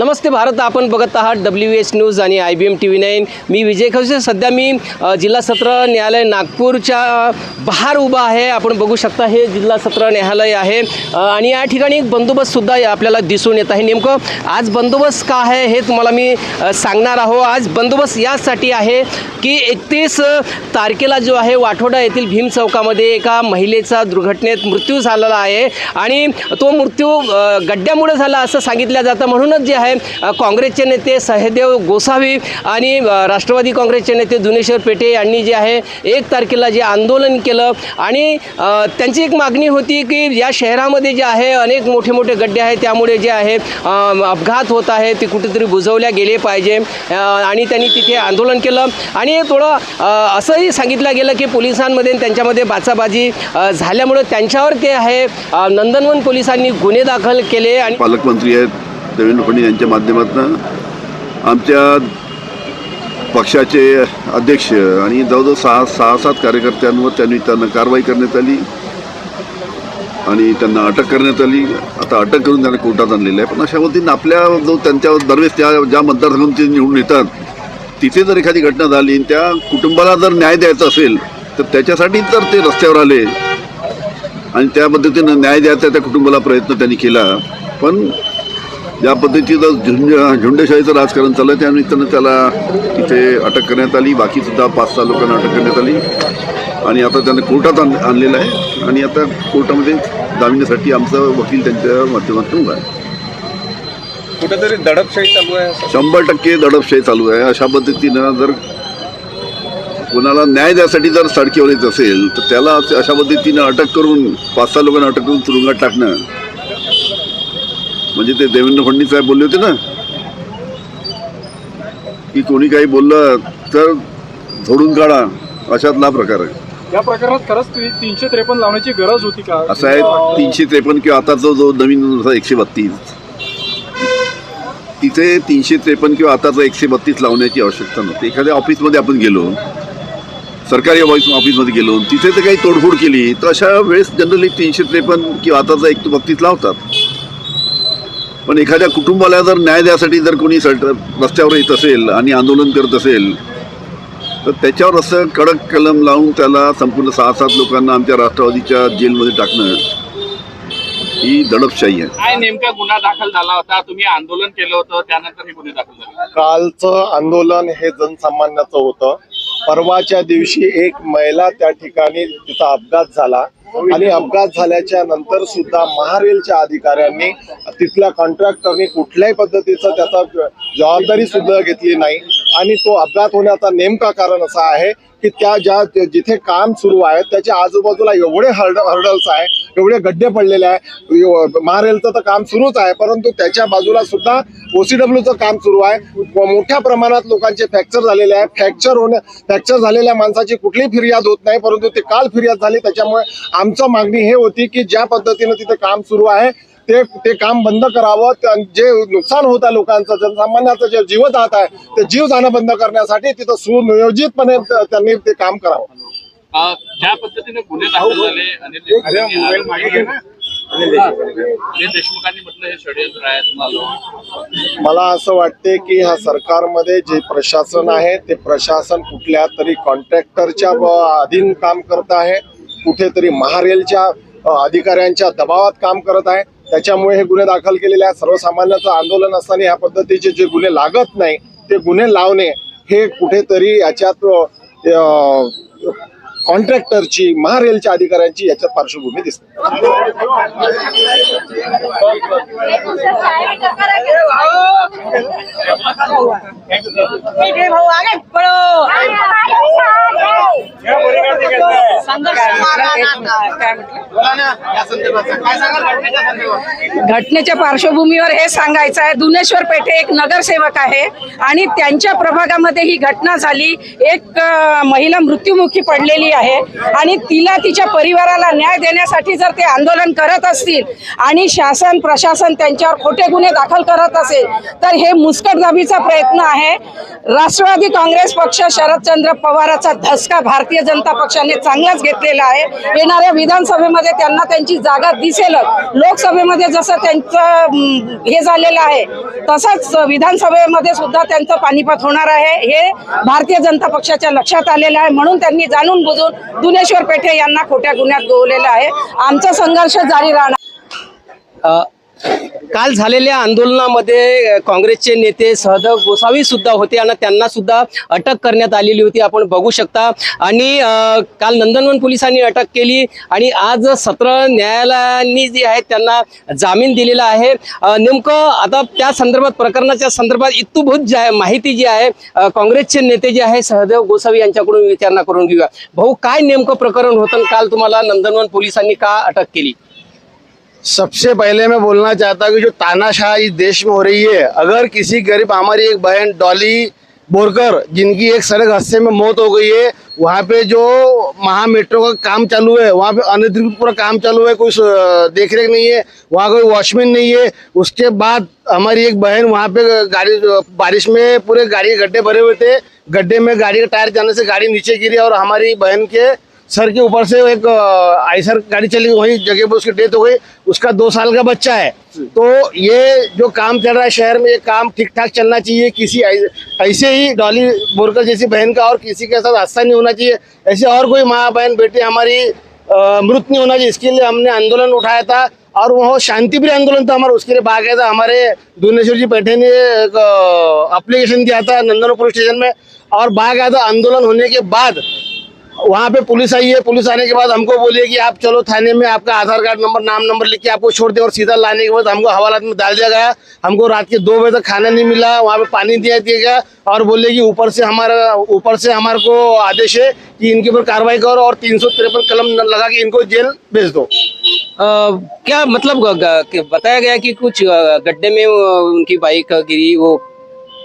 नमस्ते भारत आपण बघत आहात डब्ल्यू एस न्यूज आणि I B M T V nine. मी विजय खवसे. सध्या मी जिल्हा सत्र न्यायालय नागपूरच्या बाहेर उभा आहे. आपण बघू शकता हे जिल्हा सत्र न्यायालय आहे. आणि या ठिकाणी बंदोबस्तसुद्धा आपल्याला दिसून येत आहे. नेमकं आज बंदोबस्त का आहे हे तुम्हाला मी सांगणार आहो. आज बंदोबस्त यासाठी आहे की एकतीस तारखेला जो आहे वाठोडा येथील भीम चौकामध्ये एका महिलेचा दुर्घटनेत मृत्यू झालेला आहे. आणि तो मृत्यू गड्ड्यामुळे झाला असं सांगितलं जातं. म्हणूनच जे आहे आहे काँग्रेसचे नेते सहदेव गोसावी आणि राष्ट्रवादी काँग्रेसचे नेते दुनेश्वर पेटे यांनी जे आहे एक तारखेला जे आंदोलन केलं आणि त्यांची एक मागणी होती की या शहरामध्ये जे आहे अनेक मोठे मोठे गड्डे आहेत त्यामुळे जे आहे अपघात होत आहे ते कुठेतरी बुजवल्या गेले पाहिजे आणि त्यांनी तिथे आंदोलन केलं. आणि थोडं असंही सांगितलं गेलं की पोलिसांमध्ये त्यांच्यामध्ये बाचाबाजी झाल्यामुळं त्यांच्यावर ते आहे नंदनवन पोलिसांनी गुन्हे दाखल केले आणि पालकमंत्री आहेत देवेंद्र फडणवीस यांच्या माध्यमातून आमच्या पक्षाचे अध्यक्ष आणि जवळजवळ सहा सहा सात कार्यकर्त्यांवर त्यांनी त्यांना कारवाई करण्यात आली आणि त्यांना अटक करण्यात आली. आता अटक करून त्यांना कोर्टात आणलेलं आहे. पण अशा पद्धतीनं आपल्या जो त्यांच्या दरवेळेस त्या ज्या मतदारसंघातून ते निवडून येतात तिथे जर एखादी घटना झाली आणि त्या कुटुंबाला जर न्याय द्यायचा असेल तर त्याच्यासाठी तर ते रस्त्यावर आले आणि त्या पद्धतीनं न्याय द्यायचा त्या कुटुंबाला प्रयत्न त्यांनी केला. पण ज्या पद्धतीचं झुंड झुंडशाहीचं राजकारण चाललं त्या निमित्तानं त्याला तिथे अटक करण्यात आली. बाकीसुद्धा पाच सहा लोकांना अटक करण्यात आली. आणि आता त्यांना कोर्टात आण आणलेलं आहे. आणि आता कोर्टामध्ये जामिनासाठी आमचा वकील त्यांच्या माध्यमातून उभा आहे. कुठेतरी दडपशाही चालू आहे शंभर टक्के दडपशाही चालू आहे. अशा पद्धतीनं जर कोणाला न्याय द्यासाठी जर सडकीवर येत असेल तर त्याला अशा पद्धतीनं अटक करून पाच सहा लोकांना अटक करून तुरुंगात टाकणं म्हणजे ते देवेंद्र फडणवीस साहेब बोलले होते ना? की कोणी काही बोललं तर झोडून काढा. अशातला प्रकार आहे. या प्रकरणात खरंच तीनशे त्रेपन्न लावण्याची गरज होती का? असं आहे तीनशे त्रेपन्न किंवा आताचा जो नवीन एकशे बत्तीस. तिथे तीनशे त्रेपन्न किंवा आताचा एकशे बत्तीस लावण्याची आवश्यकता नव्हती. एखाद्या ऑफिसमध्ये आपण गेलो सरकारी ऑफिस ऑफिसमध्ये गेलो तिथे तर काही तोडफोड केली तर अशा वेळेस जनरली तीनशे त्रेपन्न किंवा आताचा एक बत्तीस लावतात. पण एखाद्या कुटुंबाला जर न्याय द्यासाठी जर कोणी सट रस्त्यावर येत असेल आणि आंदोलन करत असेल तर त्याच्यावर असं कडक कलम लावून त्याला संपूर्ण सहा सात लोकांना आमच्या राष्ट्रवादीच्या जेलमध्ये टाकणं ही दडपशाही आहे. काय नेमका गुन्हा दाखल झाला होता? तुम्ही आंदोलन केलं होतं त्यानंतर हे गुन्हे दाखल झाले. कालचं आंदोलन हे जनसामान्याचं होतं. परवाच्या दिवशी एक महिला त्या ठिकाणी तिचा अपघात झाला. आणि अपघात झाल्याच्यानंतर सुद्धा महारेलच्या अधिकाऱ्यांनी तिथल्या कॉन्ट्रॅक्टरनी कुठल्याही पद्धतीचा त्याचा जबाबदारी सुद्धा घेतली नाही. आणि तो अपघात होण्याचा नेमका कारण असा आहे की त्या ज्या जिथे काम सुरू आहे त्याच्या आजूबाजूला एवढे हर्ड हर्डल्स आहे एवढे गड्डे पडलेले आहे महारेलचं तर काम सुरूच आहे परंतु त्याच्या बाजूला सुद्धा ओसीडब्ल्यूचं काम सुरू आहे. मोठ्या प्रमाणात लोकांचे फ्रॅक्चर झालेले आहे. फ्रॅक्चर होण्या फ्रॅक्चर झालेल्या माणसाची कुठलीही फिर्याद होत नाही परंतु ते काल फिर्याद झाली त्याच्यामुळे आमचं मागणी हे होती की ज्या पद्धतीनं तिथे काम सुरू आहे ते ते काम बंद करावं त्या- जे नुकसान होत आहे लोकांचं जनसामान्याचं जे जीव जात आहे ते जीव जाणं बंद करण्यासाठी तिथं सुनियोजितपणे त्यांनी ते काम करावं. अं, ज्या पद्धतीने गुन्हे दाखल झाले अनिल देशमुखांनी आज मागे- अनिल देशमुखांनी म्हटलं हे षडयंत्र आहे तुम्हाला मला असं वाटते की ह्या सरकारमध्ये जे प्रशासन आहे ते प्रशासन कुठल्या तरी कॉन्ट्रॅक्टरच्या अधीन काम करत आहे. कुठेतरी महारेलच्या अधिकाऱ्यांच्या दबावात काम करत आहे. त्याच्यामुळे हे गुन्हे दाखल केलेले आहेत. सर्वसामान्याचं आंदोलन असताना ह्या पद्धतीचे जे गुन्हे लागत नाही ते गुन्हे लावणे हे कुठेतरी याच्यात कॉन्ट्रॅक्टरची महारेलच्या अधिकाऱ्यांची याच्यात पार्श्वभूमी दिसते. घटनेच्या पार्श्वभूमीवर हे सांगायचं आहे. दुनेश्वर पेठे एक नगरसेवक आहे आणि त्यांच्या प्रभागामध्ये ही घटना झाली. एक महिला मृत्युमुखी पडलेली आहे आणि तिला तिच्या परिवाराला न्याय देण्यासाठी जर ते आंदोलन करत असतील आणि शासन प्रशासन त्यांच्यावर खोटे गुन्हे दाखल करत असेल तर हे मुस्कटदाबीचा प्रयत्न आहे. राष्ट्रवादी काँग्रेस पक्ष शरदचंद्र पवाराचा धसका भारतीय जनता पक्षाने चांगलाच घेतलेला आहे. येणाऱ्या विधानसभेमध्ये त्यांना त्यांची जागा दिसेलच. लोकसभेमध्ये जसं त्यांचं हे झालेलं आहे तसंच विधानसभेमध्ये सुद्धा त्यांचं पानिपत होणार आहे. हे भारतीय जनता पक्षाच्या लक्षात आलेलं आहे. म्हणून त्यांनी जाणून बुजून दुनेश्वर पेठे यांना खोट्या गुन्ह्यात गोवलेलं आहे. आमचा संघर्ष जारी राहणार. काल झालेल्या आंदोलनामध्ये काँग्रेसचे नेते सहदेव गोसावी सुद्धा होते आणि त्यांना सुद्धा अटक करण्यात आलेली होती. आपण बघू शकता. आणि काल नंदनवन पोलिसांनी अटक केली आणि आज सत्र न्यायालयांनी जी आहे त्यांना जामीन दिलेला आहे. नेमकं आता त्या संदर्भात प्रकरणाच्या संदर्भात इतूभूत जी आहे माहिती जी आहे काँग्रेसचे नेते जे आहे सहदेव गोसावी यांच्याकडून विचारणा करून घेऊया. भाऊ काय नेमकं प्रकरण होतं काल तुम्हाला नंदनवन पोलिसांनी का अटक केली? सबसे पहले मैं बोलना चाहता हूँ कि जो तानाशाह इस देश में हो रही है, अगर किसी गरीब हमारी एक बहन डॉली बोरकर, जिनकी एक सड़क हादसे में मौत हो गई है, वहाँ पे जो महा मेट्रो का काम चालू है, वहाँ पे अनधिकृत पूरा काम चालू है, कोई देख रेख नहीं है, वहाँ कोई वॉचमैन नहीं है, उसके बाद हमारी एक बहन वहाँ पे गाड़ी, बारिश में पूरे गाड़ी के गड्ढे भरे हुए थे, गड्ढे में गाड़ी का टायर जाने से गाड़ी नीचे गिरी और हमारी बहन के सर के ऊपर से एक अ, आइसर गाड़ी चली वहीं जगह पर उसकी डेथ हो गई। उसका दो साल का बच्चा है। तो ये जो काम चल रहा है शहर में ये काम ठीक ठाक चलना चाहिए। किसी ऐसे ही डॉली बोरकर जैसी बहन का और किसी के साथ हादसा नहीं होना चाहिए। ऐसे और कोई माँ बहन बेटी हमारी मृत नहीं होना चाहिए। इसके लिए हमने आंदोलन उठाया था और वो शांतिप्रिय आंदोलन था हमारा। उसके लिए बाकायदा हमारे दुनेश्वर जी पैठे ने एक अप्लीकेशन दिया था नंदन पुलिस स्टेशन में और बाकायदा आंदोलन होने के बाद वहाँ पे पुलिस आई है। पुलिस आने के बाद हमको बोलिए कि आप चलो थाने में आपका आधार कार्ड नंबर नाम नंबर लिख के आपको छोड़ दे और सीधा लाने के बाद हमको हवालात में डाल दिया गया। हमको रात के दो बजे तक खाना नहीं मिला। वहाँ पे पानी दिया दिया गया और बोले कि ऊपर से हमारा ऊपर से हमारे को आदेश है कि इनके ऊपर कार्रवाई करो और तीन सौ तिरपन कलम लगा के इनको जेल भेज दो। अ, क्या मतलब बताया गया कि कुछ गड्ढे में उनकी बाइक गिरी वो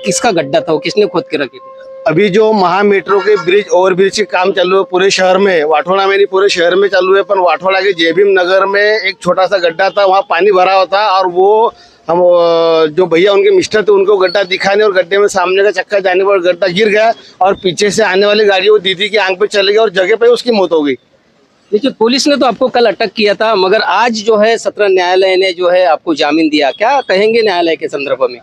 किसका गड्ढा था वो किसने खोद के रखी थी? अभी जो महा मेट्रो के ब्रिज ओवर ब्रिज के काम चालू है पूरे शहर में वाठोड़ा में नहीं पूरे शहर में चालू है पर वाठोड़ा के जेबीम नगर में एक छोटा सा गड्ढा था वहाँ पानी भरा हुआ था और वो हम जो भैया उनके मिस्टर थे उनको गड्ढा दिखाने और गड्ढे में सामने का चक्का जाने पर गड्ढा गिर गया और पीछे से आने वाली गाड़ी वो दीदी की आँख पे चले गई और जगह पे उसकी मौत हो गई। देखिए पुलिस ने तो आपको कल अटक किया था मगर आज जो है सत्र न्यायालय ने जो है आपको जामीन दिया। क्या कहेंगे न्यायालय के संदर्भ में?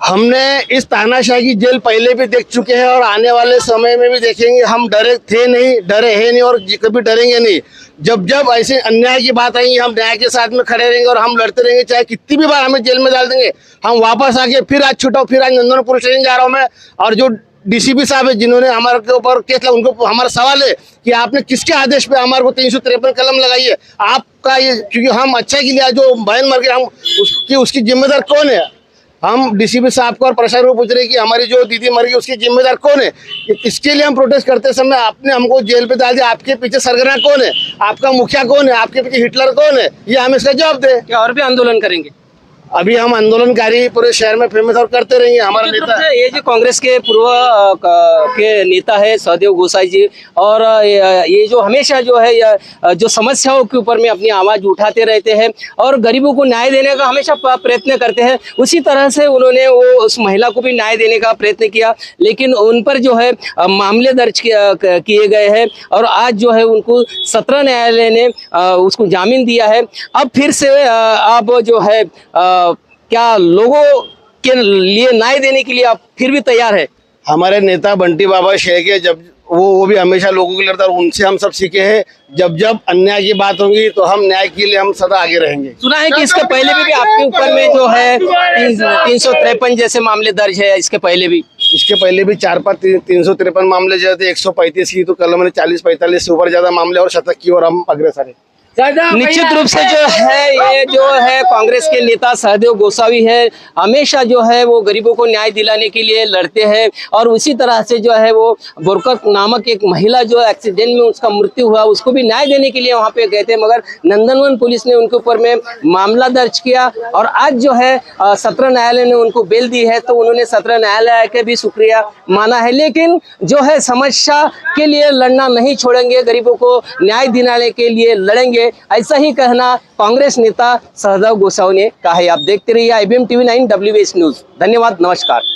हमने इस तानाशाही की जेल पहले भी देख चुके हैं और आने वाले समय में भी देखेंगे। हम डरे थे नहीं, डरे हैं नहीं और कभी डरेंगे नहीं। जब जब ऐसे अन्याय की बात आएँगी, हम न्याय के साथ में खड़े रहेंगे और हम लड़ते रहेंगे, चाहे कितनी भी बार हमें जेल में डाल देंगे, हम वापस आके फिर आज छुटाओ फिर आज नंदन पुलिस स्टेशन जा रहा हूँ मैं। और जो डीसीपी साहब है, जिन्होंने हमारे ऊपर केस लगा, उनको हमारा सवाल है कि आपने किसके आदेश पे हमारे को तीन सौ तिरपन कलम लगाई है? आपका ये, क्योंकि हम अच्छा के लिए जो बहन मर गए हम उसकी उसकी जिम्मेदार कौन है? हम डीसीपी साहब को और प्रशासन को पूछ रहे हैं कि हमारी जो दीदी मर गई उसकी जिम्मेदार कौन है? इसके लिए हम प्रोटेस्ट करते समय आपने हमको जेल पे डाल दिया। आपके पीछे सरगना कौन है? आपका मुखिया कौन है? आपके पीछे हिटलर कौन है? ये हम इसका जवाब दे। और भी आंदोलन करेंगे? अभी हम आंदोलनकारी पूरे शहर में फ़ेमस और करते रहेंगे हमारा नेता ये जो कांग्रेस के पूर्व के नेता है सहदेव गोसाई जी और ये जो हमेशा जो है जो समस्याओं के ऊपर में अपनी आवाज़ उठाते रहते हैं और गरीबों को न्याय देने का हमेशा प्रयत्न करते हैं। उसी तरह से उन्होंने वो उस महिला को भी न्याय देने का प्रयत्न किया लेकिन उन पर जो है मामले दर्ज किए गए हैं और आज जो है उनको सत्रह न्यायालय ने उसको जामीन दिया है। अब फिर से अब जो है क्या लोगों के लिए न्याय देने के लिए आप फिर भी तैयार है? हमारे नेता बंटी बाबा शेख जब वो वो भी हमेशा लोगों के लिए लड़ता उनसे हम सब सीखे हैं। जब जब अन्याय की बात होगी तो हम न्याय के लिए हम सदा आगे रहेंगे। सुना है कि इसके पहले भी, भी आपके ऊपर में जो है तीन सौ तिरपन जैसे मामले दर्ज है इसके पहले भी? इसके पहले भी चार पाँच तीन सौ तिरपन मामले जो थे एक सौ पैंतीस की तो कल मैंने चालीस पैंतालीस से ऊपर ज़्यादा मामले और शतक की और हम अग्रसर है। निश्चित रूप से जो है ये जो है कांग्रेस के नेता सहदेव गोसावी है हमेशा जो है वो गरीबों को न्याय दिलाने के लिए लड़ते हैं और उसी तरह से जो है वो बोरकर नामक एक महिला जो एक्सीडेंट में उसका मृत्यु हुआ उसको भी न्याय देने के लिए वहाँ पे गए थे मगर नंदनवन पुलिस ने उनके ऊपर में मामला दर्ज किया और आज जो है सत्र न्यायालय ने उनको बेल दी है तो उन्होंने सत्र न्यायालय के भी शुक्रिया माना है। लेकिन जो है समस्या के लिए लड़ना नहीं छोड़ेंगे गरीबों को न्याय दिलाने के लिए लड़ेंगे। ऐसा ही कहना कांग्रेस नेता सहदेव गोसाव ने कहा है। आप देखते रहिए I B M TV nine W S news धन्यवाद नमस्कार.